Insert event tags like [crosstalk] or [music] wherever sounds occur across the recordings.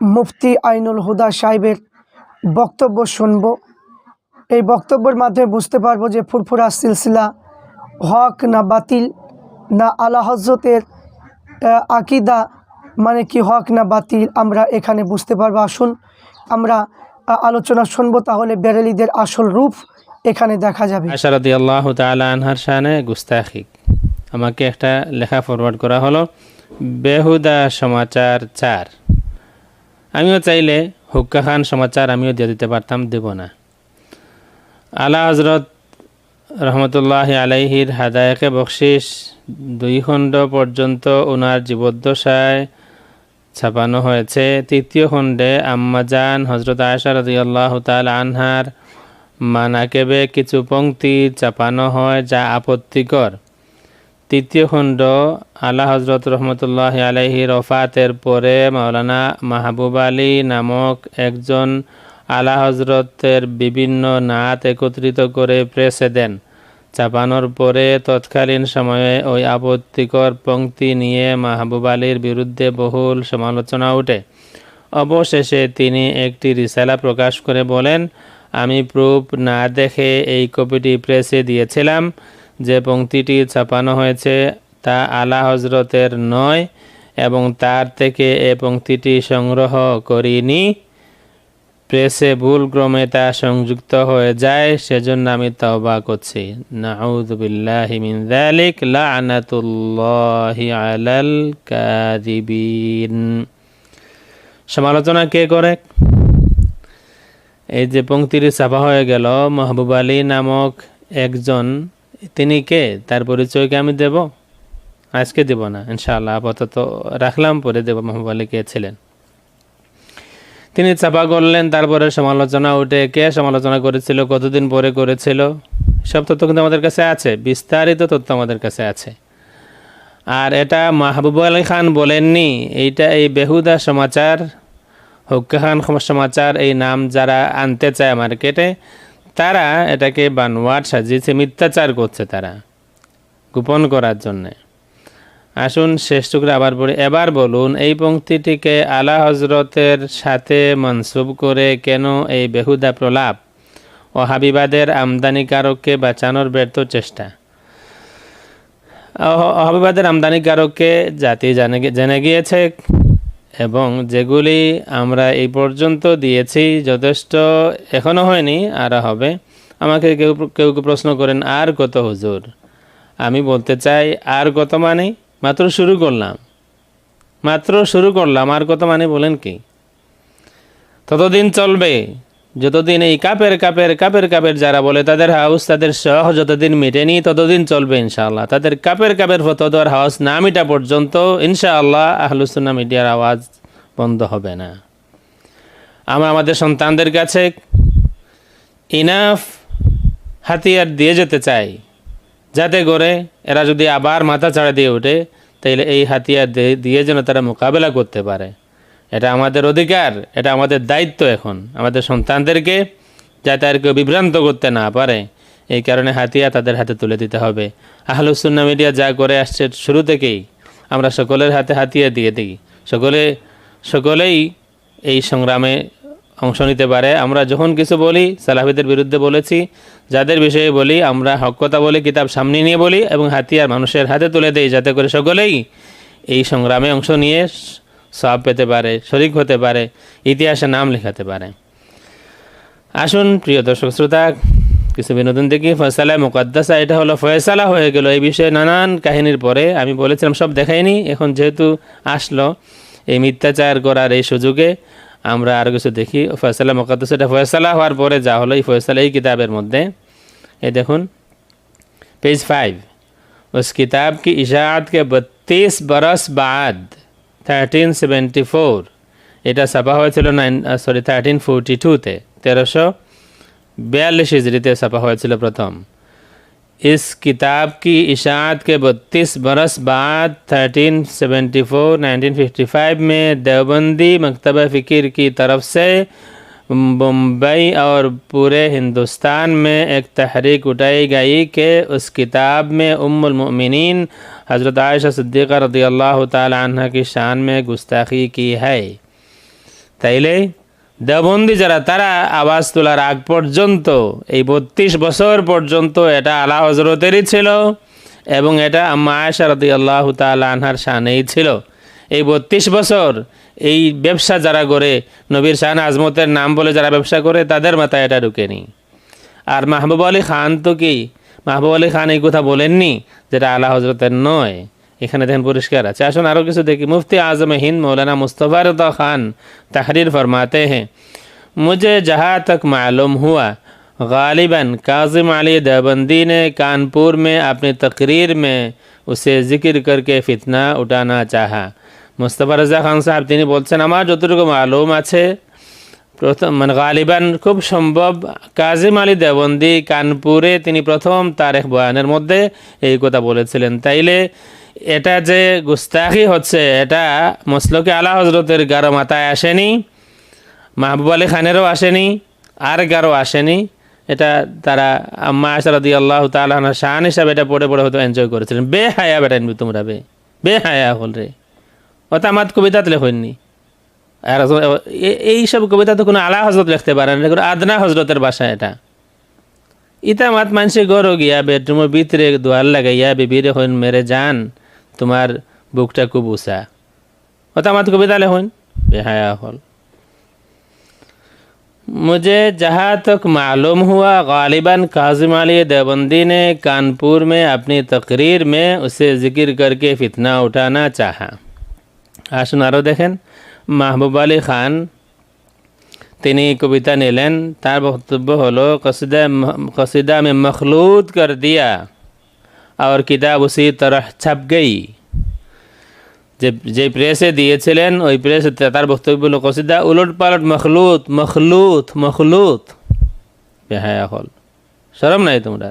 মুফতি আইনুল হুদা সাহেবের বক্তব্য শুনব। এই বক্তব্যের মাধ্যমে বুঝতে পারব যে ফুরফুরা সিলসিলা হক না বাতিল, না আলা হজরতের আকিদা মানে কি হক না বাতিল, আমরা এখানে বুঝতে পারব। আসুন, আমরা আলোচনা শুনব, তাহলে বেরেলিদের আসল রূপ এখানে দেখা যাবে। গুস্তাখিক। আমাকে একটা লেখা ফরওয়ার্ড করা হলো, বেহুদা সমাচার চার। আমিও চাইলে হুক্কা খান সমাচার আমিও দিয়ে দিতে পারতাম, দেব না। আলা হজরত রহমতুল্লাহ আলাইহির হাদায়কে বকশিস দুই খণ্ড পর্যন্ত ওনার জীবদ্দশায় ছাপানো হয়েছে। তৃতীয় খণ্ডে আম্মাজান হজরত আয়সা রাদিয়াল্লাহু তাআলা আনহার মানাকেবে কিছু পংক্তি চাপানো হয় যা আপত্তিকর। তৃতীয় খণ্ড, আলা হজরত রহমতুল্লাহ আলাইহি রফাতের পরে মাওলানা মাহবুব আলী নামক একজন আলা হজরতের বিভিন্ন নাত একত্রিত করে প্রেসে দেন। চাপানোর পরে তৎকালীন সময়ে ওই আপত্তিকর পংক্তি নিয়ে মাহবুব আলীর বিরুদ্ধে বহুল সমালোচনা ওঠে। অবশেষে তিনি একটি রিসালা প্রকাশ করে বলেন, আমি প্রুফ না দেখে এই কপিটি প্রেসে দিয়েছিলাম। যে পংক্তিটি ছাপানো হয়েছে তা আলা হজরতের নয় এবং তার থেকে এ পংক্তিটি সংগ্রহ করিনি। প্রেসে ভুলক্রমে তা সংযুক্ত হয়ে যায়, সেজন্য আমি তওবা করছি। নাউযু বিল্লাহি মিন যালিক লা'নাতুল্লাহি আলাল কাযিবিন। সমালোচনা কে করে? এই যে পংক্তিটি ছাপা হয়ে গেল, মাহবুব আলী নামক একজন, তিনি কে? তার পরিচয়কে আমি দেব? আজকে দেব না, ইনশাআল্লাহ, আপাতত রাখলাম, পরে দেব মাহবুব আলী কে ছিলেন। তিনি চাপা করলেন, তারপরে সমালোচনা উঠে কে সমালোচনা করেছিল, কতদিন পরে করেছিল, সব তথ্য কিন্তু আমাদের কাছে আছে, বিস্তারিত তথ্য আমাদের কাছে আছে। আর এটা মাহবুব আলী খান বলেননি, এইটা এই বেহুদা সমাচার, হুক্কা খান সমাচার, এই নাম যারা আনতে চায় মার্কেটে, তারা এটাকে বানোয়াট সাজিয়েছে, মিথ্যাচার করছে তারা, গোপন করার জন্যে। আসুন শেষ টুকরা আবার পড়ি। এবার বলুন, এই পংক্তিটিকে আলা হজরতের সাথে মনসুব করে কেন এই বেহুদা প্রলাপ? ও হাবিবাদের আমদানিকারককে বাঁচানোর ব্যর্থ চেষ্টা। অহ- অহাবিবাদের আমদানিকারককে জাতি জানে গিয়েছে এবং যেগুলি আমরা এই পর্যন্ত দিয়েছি যথেষ্ট এখনও হয়নি, আর হবে। আমাকে কেউ কেউ প্রশ্ন করেন, আর কত হুজুর? আমি বলতে চাই, আর কত মানে? মাত্র শুরু করলাম। মাত্র শুরু করলাম, আর কত মানে বলেন কি? ততদিন চলবে, যতদিন এই কাপের কাপের কাপের কাপের যারা বলে তাদের হাউস তাদের সহ যতদিন মেটেনি ততদিন চলবে ইনশাআল্লাহ। তাদের কাপের কাপের ফটো দেওয়ার হাউস না মিটা পর্যন্ত ইনশাআল্লাহ আহলুসুন্না মিডিয়ার আওয়াজ বন্ধ হবে না। আমরা আমাদের সন্তানদের কাছে ইনাফ হাতিয়ার দিয়ে যেতে চাই। যাতে করে এরা যদি আবার মাথা চাড়া দিয়ে ওঠে, তাইলে এই হাতিয়ার দিয়ে- যেন তারা মোকাবেলা করতে পারে। এটা আমাদের অধিকার, এটা আমাদের দায়িত্ব এখন। আমাদের সন্তানদেরকে যাতে আর কেউ বিভ্রান্ত করতে না পারে, এই কারণে হাতিয়ার তাদের হাতে তুলে দিতে হবে। আহলুসুন্না মিডিয়া যা করে আসছে শুরু থেকেই, আমরা সকলের হাতে হাতিয়ার দিয়ে দিই। সকলে সকলেই এই সংগ্রামে অংশ নিতে পারে। আমরা যখন কিছু বলি, সালাফিদের বিরুদ্ধে বলেছি। যাদের বিষয়ে বলি, আমরা হক কথা বলি, কিতাব সামনে নিয়ে বলি এবং হাতিয়ার মানুষের হাতে তুলে দেই যাতে করে সকলেই এই সংগ্রামে অংশ নিয়ে সব পেতে পারে, শরিক হতে পারে, ইতিহাসে নাম লেখাতে পারে। আসুন, প্রিয় দর্শক শ্রোতা, কিছু বিনোদন দেখি। ফয়সালা মুকদ্দাসা, এটা হলো ফয়সালা হয়ে গেল। এই বিষয়ে নানান কাহিনীর পরে আমি বলেছিলাম, সব দেখাইনি এখন যেহেতু আসলো, এই মিথ্যাচার করার এই সুযোগে আমরা আরও কিছু দেখি ফয়সালা মুকদ্দাস এটা ফয়সালা হওয়ার পরে যা হলো এই ফয়সালা এই কিতাবের মধ্যে এই দেখুন पेज फाइव उस किताब की इशाअत के बत्तीस बरस बाद 1374 এটা ছাপা হয়েছিল নাইন সরি থার্টিন ফোরটি টুতে তেরোশো বিয়াল্লিশ হিজড়িতে ছাপা হয়েছিল প্রথম اس کتاب کی اشاعت کے بتیس برس بعد تھرٹین سیونٹی فور نائنٹین ففٹی فائیو میں دیوبندی مکتبہ فکر کی طرف سے بمبئی اور پورے ہندوستان میں ایک تحریک اٹھائی گئی کہ اس کتاب میں ام المؤمنین حضرت عائشہ صدیقہ رضی اللہ تعالی عنہ کی شان میں گستاخی کی ہے۔ تیلے দেবন্দি যারা, তারা আওয়াজ তোলার আগ পর্যন্ত, এই বত্রিশ বছর পর্যন্ত এটা আলা হজরতেরই ছিল এবং এটা আম্মা আয়সা রদি আল্লাহ আনহার শানেই ছিল। এই বত্রিশ বছর এই ব্যবসা যারা করে, নবীর শান আজমতের নাম বলে যারা ব্যবসা করে, তাদের মাথায় এটা ঢুকেনি। আর মাহবুব আলী খান তো কি? মাহবুব আলী খান এই কথা বলেননি, যেটা আলা হজরতের নয়। এখানে দেখেন পরিষ্কার আছে আসুন আরও কিছু দেখি মুফতি आजम हिंद मौलाना मुस्तफ़ा रदा खान तहरीर फरमाते हैं मुझे जहाँ तक मालूम हुआ गालिबा काजिम अली देवबंदी ने कानपुर में अपनी तकरीर में उसे जिक्र करके फितना उठाना चाहा মুস্তফা রাজা খান সাহেব তিনি বলছেন আমার যতটুকু মালুম আছে প্রথম মানে গালিবান খুব সম্ভব কাজিম আলী দেবন্দি কানপুরে তিনি প্রথম তারেখ বয়ানের মধ্যে এই কথা বলেছিলেন তাইলে এটা যে গুস্তাখি হচ্ছে, এটা মসলকে আলা হজরতের গারো মাথায় আসেনি, মাহবুব আলী খানেরও আসেনি, আর গারো আসেনি। এটা তারা আম্মা আশারদি আল্লাহ তালাহ শান হিসাবে এটা পড়ে পড়ে হয়তো এনজয় করেছিলেন। বে হায়া বেটা তোমরা বে বে হায়া হল রে। ওটা আমার কবিতা কবিতাতে লেখেননি আর এইসব কবিতা তো কোনো আলা হজরত লিখতে পারে না কোনো আদনা হজরতের বাসা এটা। ইতা মাত গরো গিয়া বেডরুমের ভিতরে দোয়ার লাগাইয়া, বিবিরে হইন মেরে যান। তোমার বুকটা খুব উষা ওটা মাত কবিতা লেখেন বেহায়া হল मुझे जहाँ तक मालूम हुआ गालिबा काजिम अली देवबंदी ने कानपुर में अपनी तकरीर में उसे जिक्र करके फितना उठाना चाहा আসুন আরও দেখেন মাহবুব আলী খান তিনি কবিতা নিলেন তার বক্তব্য হলো কসিদা কসিদা में मखलूत कर दिया और किताब उसी तरह छप गई যে যে প্রেসে দিয়েছিলেন ওই প্রেসে তার বক্তব্য হলো কসিদা উলট পালট মখলুত মখলুত মখলুত বেহায়া হল সরম নাই তোমরা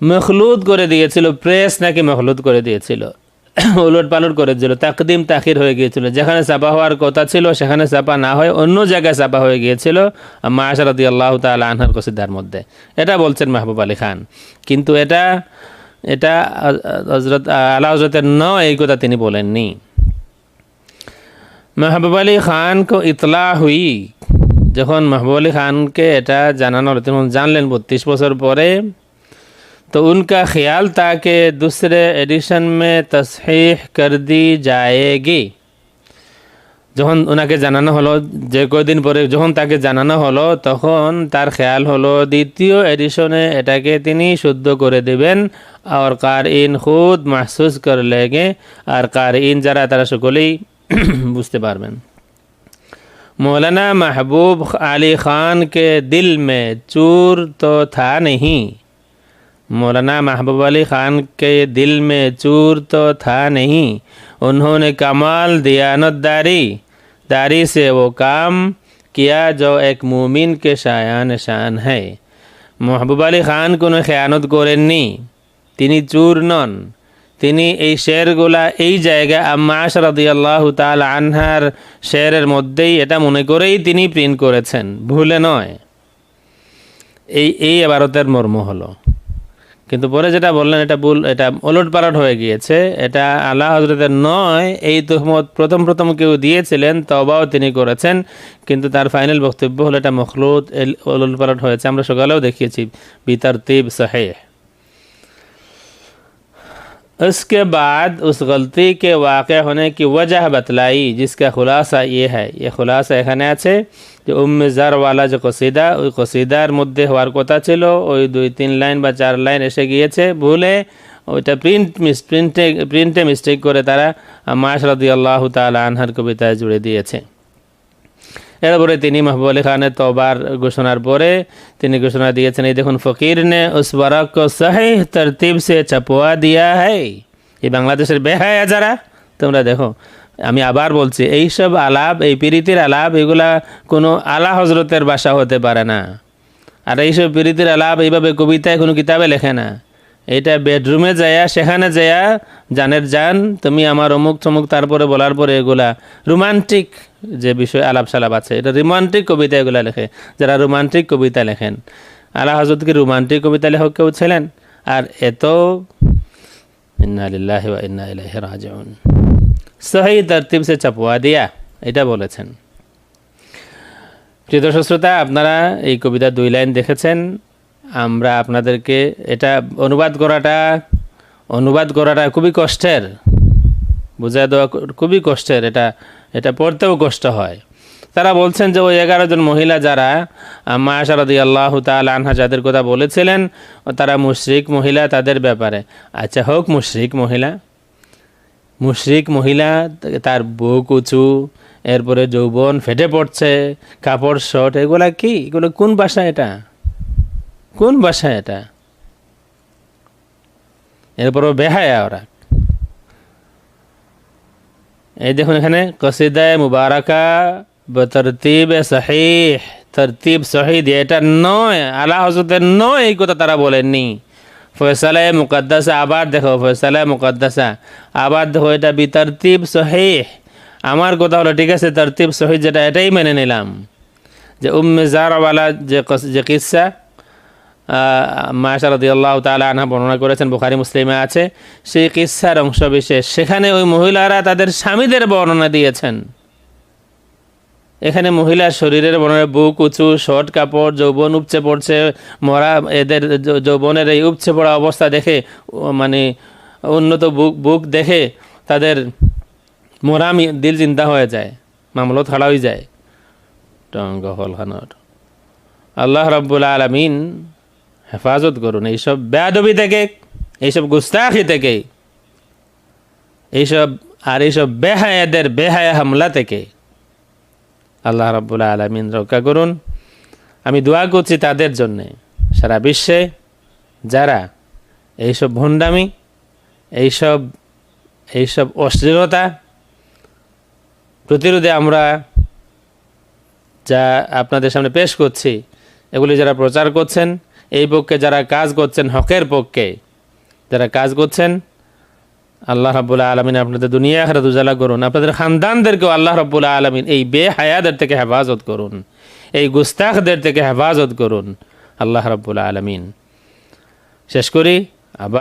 মখলুত করে দিয়েছিল প্রেস নাকি মখলুত করে দিয়েছিল [coughs] ওলট পালট করে দিল তাকদিম তাখির হয়ে গিয়েছিল। যেখানে চাপা হওয়ার কথা ছিল, সেখানে চাপা না হয়ে অন্য জায়গায় চাপা হয়ে গিয়েছিল মায়াসারদি আল্লাহ তাল আনহার কসিদার মধ্যে। এটা বলছেন মাহবুব আলী খান। কিন্তু এটা এটা হজরত আলা হজরতের নয় এই কথা তিনি বলেননি। মাহবুব আলী খানকে ইতলা হুই, যখন মাহবুব আলী খানকে এটা জানানো হলো তখন জানলেন বত্রিশ বছর পরে तो उनका ख्याल था कि दूसरे एडिशन में तस्हीह कर दी जाएगी যখন ওনাকে জানানো হলো যে কয়দিন পরে যখন তাকে জানানো হলো তখন তার খেয়াল হলো দ্বিতীয় এডিশনে এটাকে তিনি শুদ্ধ করে দেবেন আর কার ইন খুদ মাহসুস করে লেগে আর কার ইন যারা তারা সকলেই বুঝতে পারবেন मौलाना महबूब अली ख़ान के दिल में चूर तो था नहीं मौलाना महबूब अली ख़ान के दिल में चूर तो था नहीं उन्होंने कमाल दियानतदारी दारी से वो काम किया जो एक मुमिन के शायान शान है महबूब अली ख़ान কোনো খেয়ানত করেননি তিনি চুর নন তিনি এই শেরগুলা এই জায়গায় আম্মা আশরাদি আল্লাহ তাল আনহার শেরের মধ্যেই এটা মনে করেই তিনি প্রিন্ট করেছেন ভুলে নয় এই এই এবারতের মর্ম হলো কিন্তু পরে যেটা বললেন, এটা ভুল, এটা ওলট পালট হয়ে গিয়েছে। এটা আল্লাহ হজরতের নয়, এই তহমত প্রথম প্রথম কেউ দিয়েছিলেন তবাও তিনি করেছেন, কিন্তু তার ফাইনাল বক্তব্য হলো এটা মখলুত ওলট পালট হয়েছে। আমরা সকালেও দেখিয়েছি বিতার তিব সাহেহ। उसके बाद उस गलती के वाक़ होने की वजह बतलाई जिसका खुलासा ये है ये खुलासा এখানে আছে যে উম্মে জার ওয়ালা যে কসিদা ওই কসিদার মধ্যে হওয়ার কথা ছিল ওই দুই তিন লাইন বা চার লাইন এসে গিয়েছে ভুলে ওইটা প্রিন্ট মিস প্রিন্টে প্রিন্টে মিস্টেক করে তারা মাশরাদি আল্লাহ তাল আনহার কবিতায় জুড়ে দিয়েছে এরপরে তিনি মাহবুব আলী খানের তবার ঘোষণার পরে তিনি ঘোষণা দিয়েছেন, এই দেখুন ফকির নে উস বরক কো সহি তরতিব সে ছপোয়া দিয়া হ্যায় এই বাংলাদেশের বেহায়া যারা, তোমরা দেখো, আমি আবার বলছি, এইসব আলাপ, এই পিরিতির আলাপ, এগুলা কোনো আলা হজরতের বাসা হতে পারে না। আর এইসব প্রীতির আলাপ এইভাবে কবিতায় কোনো কিতাবে লেখে না। এটা বেডরুমে যায়া, সেখানে যায়া, জানের জান, তুমি আমার অমুক চমুক তারপরে বলার পরে এগুলা রোমান্টিক যে বিষয় আলাপ সালাপ আছে, এটা রোমান্টিক কবিতা এগুলা লেখে, যারা রোমান্টিক কবিতা লেখেন। আল্লাহ হজরত কি রোমান্টিক কবিতা লেখক কেউ ছিলেন? আর এত সহি তরতিব সে চাপুয়া দিয়া এটা বলেছেন। প্রিয় দর্শক শ্রোতা, আপনারা এই কবিতা দুই লাইন দেখেছেন। আমরা আপনাদেরকে এটা অনুবাদ করাটা অনুবাদ করাটা খুবই কষ্টের বোঝা দেওয়া খুবই কষ্টের এটা এটা পড়তেও কষ্ট হয়। তারা বলছেন যে ওই এগারো জন মহিলা যারা মা শারদি আল্লাহ তাল আনহা যাদের কথা বলেছিলেন, তারা মুশরিক মহিলা তাদের ব্যাপারে। আচ্ছা হোক মুশরিক মহিলা। মুশরিক মহিলা তার বুক উঁচু, এরপরে যৌবন ফেটে পড়ছে, কাপড় শর্ট, এগুলা কি? এগুলো কোন ভাষা এটা? কোন ভাষা এটা? এরপরও বেহায়া ওরা। এই দেখুন এখানে কসিদায় মুবারাকা তরতিব সহিহ, তরতিব সহি দিয়ে এটা নয়, আলা হজরতের নয়, এই কথা তারা বলেননি। ফয়সালায় মুকদ্দাসা, আবার দেখো ফয়সালায় মুকদ্দাসা, আবার দেখো, এটা বিতরতিব সহিহ। আমার কথা হলো, ঠিক আছে, তরতিব সহি যেটা, এটাই মেনে নিলাম। যে উম্মে জারওয়ালা যে যে কিসা মাশা রদি আল্লাহ তালা আনহা বর্ণনা করেছেন, বুখারি, মুসলিমে আছে। সেই কিসার অংশ বিশেষ সেখানে ওই মহিলারা তাদের স্বামীদের বর্ণনা দিয়েছেন। এখানে মহিলার শরীরের বর্ণনা, বুক উঁচু, শর্ট কাপড়, যৌবন উপচে পড়ছে, মরা, এদের যৌবনের এই উপচে পড়া অবস্থা দেখে মানে উন্নত বুক বুক দেখে তাদের মোরামি দিল চিন্তা হয়ে যায়, মামলত খাড়া হয়ে যায়। টঙ্গ হল আল্লাহ রব্বুল আলমিন হেফাজত করুন এইসব বেয়াদবি থেকে, এইসব গুস্তাখি থেকে, এইসব, আর এইসব বেহায়াদের বেহায়া হামলা থেকে আল্লাহ রব্বুল আলমিন রক্ষা করুন। আমি দোয়া করছি তাদের জন্যে, সারা বিশ্বে যারা এইসব ভণ্ডামি, এইসব এইসব অশ্লীলতা প্রতিরোধে আমরা যা আপনাদের সামনে পেশ করছি, এগুলি যারা প্রচার করছেন এই পক্ষে যারা কাজ করছেন, হকের পক্ষে। যারা কাজ করছেন, আল্লাহ রাবুল্লাহ আলমিন আপনাদের দুনিয়া আখরাত উজালা করুন। আপনাদের খানদানদেরকেও আল্লাহ রাবুল্লাহ আলমিন এই বেহায়াদের থেকে হেফাজত করুন। এই গুস্তাখদের থেকে হেফাজত করুন। আল্লাহ রাবুল্লাহ আলমিন। শেষ করি। আবার